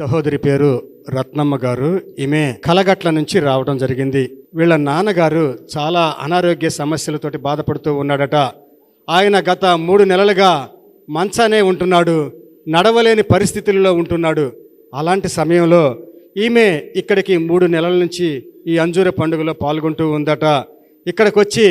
సహోదరి పేరు రత్నమ్మ గారు. ఈమె కలగట్ల నుంచి రావడం జరిగింది. వీళ్ళ నాన్నగారు చాలా అనారోగ్య సమస్యలతోటి బాధపడుతూ ఉన్నాడట. ఆయన గత మూడు నెలలుగా మంచానే ఉంటున్నాడు నడవలేని పరిస్థితుల్లో ఉంటున్నాడు. అలాంటి సమయంలో ఈమె ఇక్కడికి మూడు నెలల నుంచి ఈ అంజూర పండుగలో పాల్గొంటూ ఉందట. ఇక్కడికి వచ్చి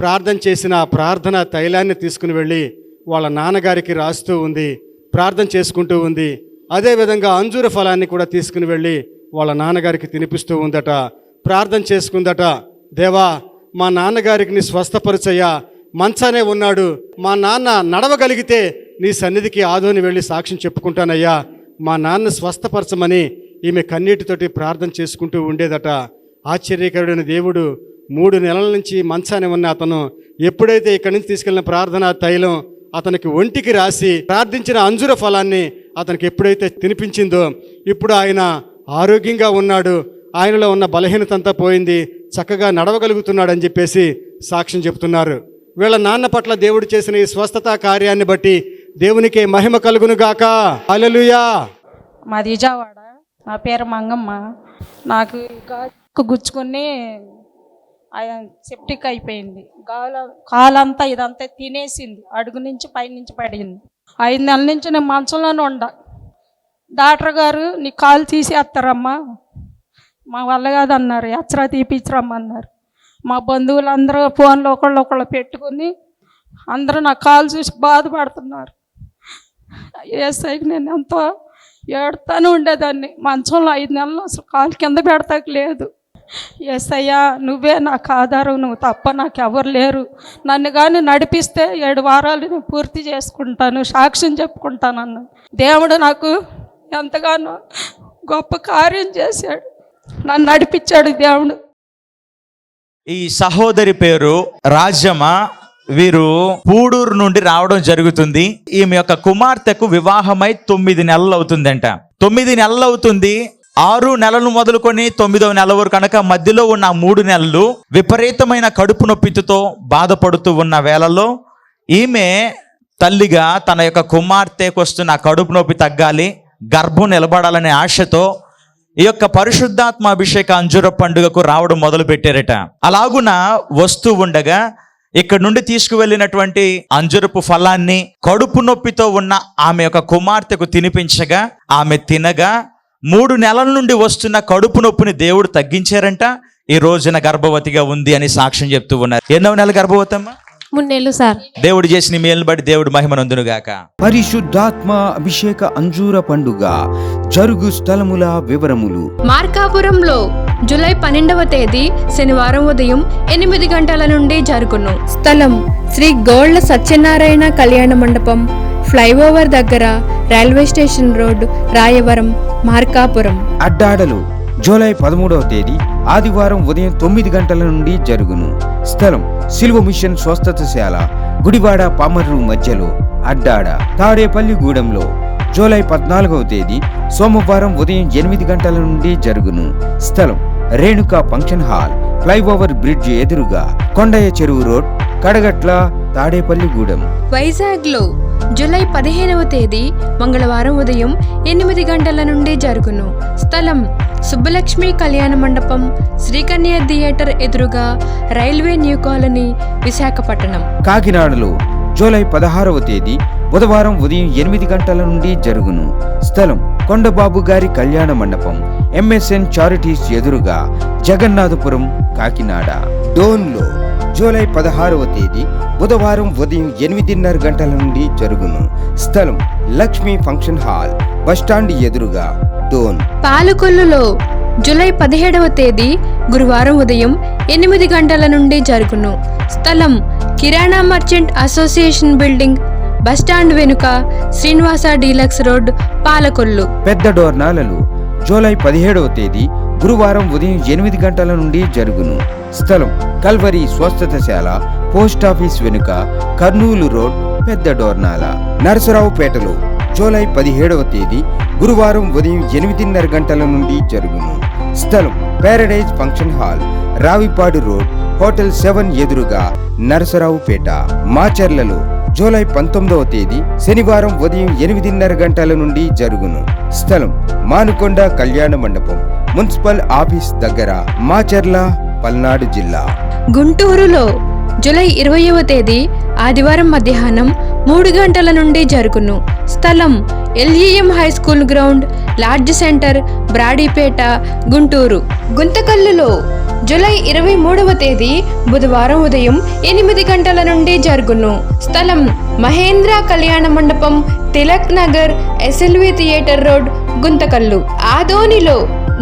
ప్రార్థన చేసిన ప్రార్థన తైలాన్ని తీసుకుని వెళ్ళి వాళ్ళ నాన్నగారికి రాస్తూ ఉంది ప్రార్థన చేసుకుంటూ ఉంది. అదేవిధంగా అంజూర ఫలాన్ని కూడా తీసుకుని వెళ్ళి వాళ్ళ నాన్నగారికి తినిపిస్తూ ఉందట ప్రార్థన చేసుకుందట దేవా మా నాన్నగారికి నీ స్వస్థపరిచయ్యా మంచానే ఉన్నాడు మా నాన్న నడవగలిగితే నీ సన్నిధికి ఆదోని వెళ్ళి సాక్ష్యం చెప్పుకుంటానయ్యా మా నాన్న స్వస్థపరచమని ఈమె కన్నీటితోటి ప్రార్థన చేసుకుంటూ ఉండేదట. ఆశ్చర్యకరుడైన దేవుడు మూడు నెలల నుంచి మంచానే ఉన్న అతను ఎప్పుడైతే ఇక్కడి నుంచి తీసుకెళ్ళిన ప్రార్థన తైలం అతనికి ఒంటికి రాసి ప్రార్థించిన అంజుర ఫలాన్ని అతనికి ఎప్పుడైతే తినిపించిందో ఇప్పుడు ఆయన ఆరోగ్యంగా ఉన్నాడు ఆయనలో ఉన్న బలహీనత అంతా పోయింది చక్కగా నడవగలుగుతున్నాడని చెప్పేసి సాక్ష్యం చెప్తున్నారు. వీళ్ళ నాన్న పట్ల దేవుడు చేసిన ఈ స్వస్థత కార్యాన్ని బట్టి దేవునికి మహిమ కలుగును గాక. అలలుయా మాది విజయవాడ నా పేరు మంగమ్మ. నాకు ఈ గుచ్చుకొని ఆయన సెప్టిక్ అయిపోయింది. గాల కాలంతా ఇదంతా తినేసింది. అడుగు నుంచి పైనుంచి పడింది. ఐదు నెలల నుంచి నేను మంచంలోనే ఉండ. డాక్టర్ గారు నీ కాలు తీసేస్తారమ్మా. మా వల్ల కాదన్నారు. ఎచ్చరా తీపిచ్చరమ్మన్నారు మా బంధువులందరూ ఫోన్లో ఒకళ్ళు ఒకళ్ళు పెట్టుకుని అందరూ నా కాలు చూసి బాధపడుతున్నారు. ఏసైకి నేను ఎంతో ఏడుతూనే ఉండేదాన్ని. మంచంలో ఐదు నెలలు అసలు కాలు కింద పెడతాక లేదు. ఏసయ్యా నువ్వే నాకు ఆధారం నువ్వు తప్ప నాకు ఎవరు లేరు. నన్ను కానీ నడిపిస్తే ఏడు వారాలు నేను పూర్తి చేసుకుంటాను సాక్ష్యం చెప్పుకుంటాను అన్నాను దేవుడు నాకు ఎంతగానో గొప్ప కార్యం చేశాడు. నన్ను నడిపించాడు దేవుడు. ఈ సహోదరి పేరు రాజమ్మ. వీరు పూడూరు నుండి రావడం జరుగుతుంది. ఈమె యొక్క కుమార్తెకు వివాహమై తొమ్మిది నెలలు అవుతుందంట. తొమ్మిది నెలలు అవుతుంది. ఆరు నెలలు మొదలుకొని తొమ్మిదవ నెల వరకు కనుక మధ్యలో ఉన్న మూడు నెలలు విపరీతమైన కడుపు నొప్పితో బాధపడుతూ ఉన్న వేళలో ఈమె తల్లిగా తన యొక్క కుమార్తెకు వస్తున్న కడుపు నొప్పి తగ్గాలి గర్భం నిలబడాలనే ఆశతో ఈ యొక్క పరిశుద్ధాత్మ అభిషేక అంజుర పండుగకు రావడం మొదలు పెట్టారట అలాగున వస్తూ ఉండగా ఇక్కడ నుండి తీసుకువెళ్ళినటువంటి అంజురపు ఫలాన్ని కడుపు నొప్పితో ఉన్న ఆమె యొక్క కుమార్తెకు తినిపించగా ఆమె తినగా మూడు నెలల నుండి వస్తున్న కడుపు నొప్పిని దేవుడు తగ్గించారంట. ఈ రోజున గర్భవతిగా ఉంది అని సాక్ష్యం చెప్తూ ఉన్నారు. ఎన్నో గర్భవతమ్మా? మూడు నెలలు సార్. దేవుడు చేసిన మేలును బట్టి దేవుడు మహిమనందునుగాక పరిశుద్ధాత్మ అభిషేక అంజూర పండుగ జరుగు స్థలముల వివరములు. మార్కాపురంలో జూలై పన్నెండవ తేదీ శనివారం ఉదయం ఎనిమిది గంటల నుండి జరుగును. స్థలం శ్రీ గోళ్ళ సత్యనారాయణ కళ్యాణ మండపం ఫ్లైఓవర్ దగ్గర railway station road Rayavaram Markapuram. అడ్డాడలు July పదమూడవ తేదీ ఆదివారం ఉదయం తొమ్మిది గంటల నుండి జరుగును. స్థలం సిల్వ మిషన్ స్వస్థతశాల గుడివాడ పామర్రు మధ్యలో అడ్డాడ తాడేపల్లిగూడెంలో జూలై పద్నాలుగవ తేదీ సోమవారం ఉదయం ఎనిమిది గంటల నుండి జరుగును. స్థలం Renuka function hall flyover bridge ఎదురుగా కొండయ్య చెరువు రోడ్ కడగట్ల తాడేపల్లిగూడెం వైజాగ్లో జూలై పదిహేనవ తేదీ మంగళవారం ఉదయం ఎనిమిది గంటల నుండి జరుగును. స్థలం సుబ్బలక్ష్మి కళ్యాణ మండపం శ్రీకన్య థియేటర్ ఎదురుగా రైల్వే న్యూ కాలనీ విశాఖపట్నం. కాకినాడలో జూలై పదహారవ తేదీ బుధవారం ఉదయం ఎనిమిది గంటల నుండి జరుగును. స్థలం కొండబాబు గారి కళ్యాణ మండపం ఎంఎస్ఎన్ చారిటీస్ ఎదురుగా జగన్నాథపురం కాకినాడ. డోన్లో జూలై పదహారవ తేదీ బుధవారం ఉదయం ఎనిమిదిన్నర గంటల నుండి జరుగును. స్థలం లక్ష్మీ ఫంక్షన్ హాల్. బస్టాండ్ ఎదురుగా డోన్. పాలకొల్లులో జూలై పదిహేడవ తేదీ గురువారం ఉదయం ఎనిమిది గంటల నుండి జరుగును. స్థలం kirana merchant association building bus stand వెనుక శ్రీనివాస డీలక్స్ రోడ్ పాలకొల్లు. పెద్ద డోర్నాలలో. జూలై పదిహేడవ తేదీ గురువారం ఉదయం ఎనిమిది గంటల నుండి జరుగును. స్థలం కల్వరి స్వస్థతశాల పోస్ట్ ఆఫీస్ వెనుక కర్నూలు రోడ్ పెద్ద డోర్నాల. నరసరావుపేటలో జూలై పదిహేడవ తేదీ గురువారం ఉదయం ఎనిమిదిన్నర గంటల నుండి జరుగును. స్థలం paradise function hall Ravipadu road hotel seven ఎదురుగా నరసరావుపేట మాచర్లలో జూలై పంతొమ్మిదవ తేదీ శనివారం ఉదయం ఎనిమిదిన్నర గంటల నుండి జరుగును. స్థలం మానుకొండ కళ్యాణ మండపం. మున్సిపల్ ఆఫీస్ దగ్గర మాచర్ల పల్నాడు జిల్లా. గుంటూరులో జూలై ఇరవయవ తేదీ ఆదివారం మధ్యాహ్నం మూడు గంటల నుండి జరుగును. స్థలం LEM high school ground large centre Brodipet Guntur. గుంతకల్లులో July ఇరవై మూడవ తేదీ బుధవారం ఉదయం ఎనిమిది గంటల నుండి జరుగును. స్థలం Mahendra Kalyana Mandapam Tilak Nagar SLV theatre road Guntakal. ఆదోనిలో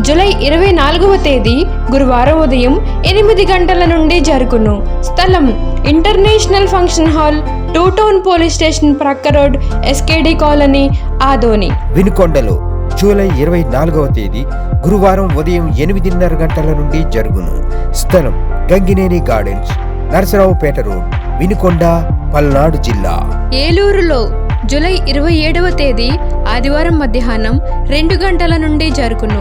జూలై ఇరవై నాలుగవ తేదీ గురువారం ఉదయం ఎనిమిది గంటల నుండి జరుగును. స్థలం international function hall two town police station ప్రక్క రోడ్ ఎస్కేడి కాలనీ ఆదోని. వినుకొండలో జూలై ఇరవై నాలుగవ తేదీ గురువారం ఉదయం ఎనిమిదిన్నర గంటల నుండి జరుగును. స్థలం గంగినేని గార్డెన్స్ నరసరావుపేట రోడ్ వినుకొండ పల్నాడు జిల్లా. ఏలూరులో జూలై ఇరవై ఏడవ తేదీ ఆదివారం మధ్యాహ్నం రెండు గంటల నుండి జరుగును.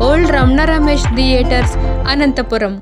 old Ramana Ramesh theatres Anantapuram.